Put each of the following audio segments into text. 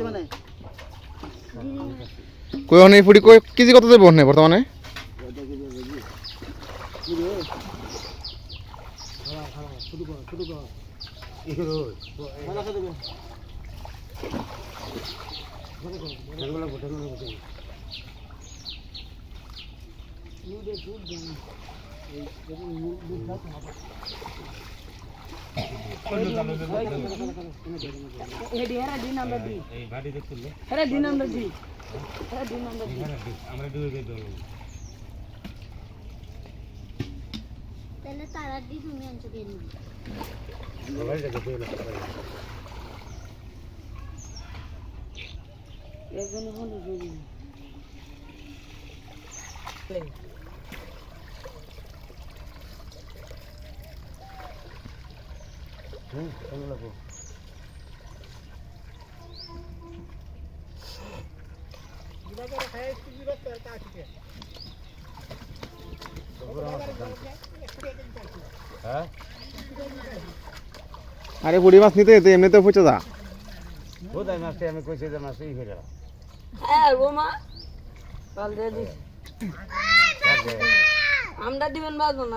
মানে কই অনে ফুড়ি কই কেজি কত দেবো অনে বর্তমানে শুরু কর তাহলে তারা দি তুমি আনছো কেন একজন বন্ধু আরে বুড়ি মাছ নিতে যেতে এমনিতে পচে যা। বোধহয় মাছটা আমি কইছি যে মাছ ই হয়ে গেল। হ্যাঁ বোমা কাল দিয়ে দিস। আমরা দিবেন বাজবো না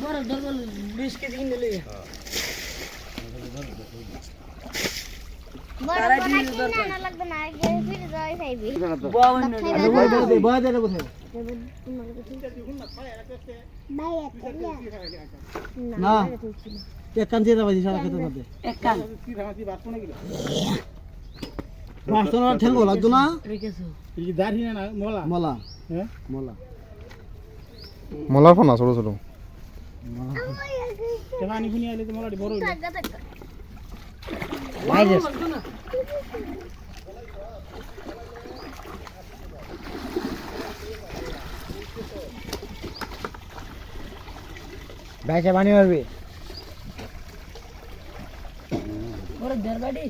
বড় ধরবো বিশ কেজি কিনে লই। না। এক কান দিয়ে যাবে সারা খেতে মধ্যে এক কান। মাছটা না ঠেঙ্গো লাগতো না? রেখেছো। মলা। হ্যাঁ? মলা। মলার ফোনা ছোট ছোট। না বাইসে পানি মারবে ওরা দেড় বাড়ি